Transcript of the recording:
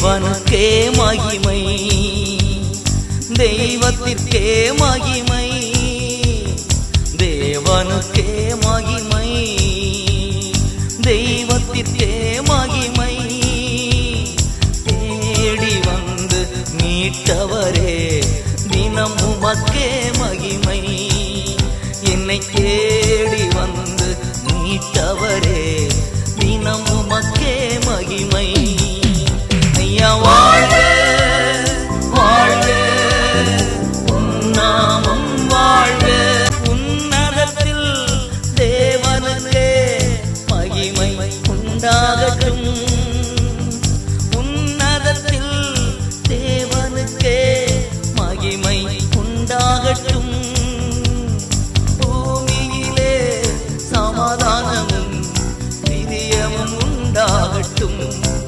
தேவனுக்கே மகிமை. தெய்வத்திற்கே மகிமை. தேவனுக்கே மகிமை. தெய்வத்திற்கே மகிமை. தேடி வந்து மீட்டவரே தினம் உமக்கே மகிமை. என்னை தேடி வந்து ஜெயமும் உண்டாகட்டும்.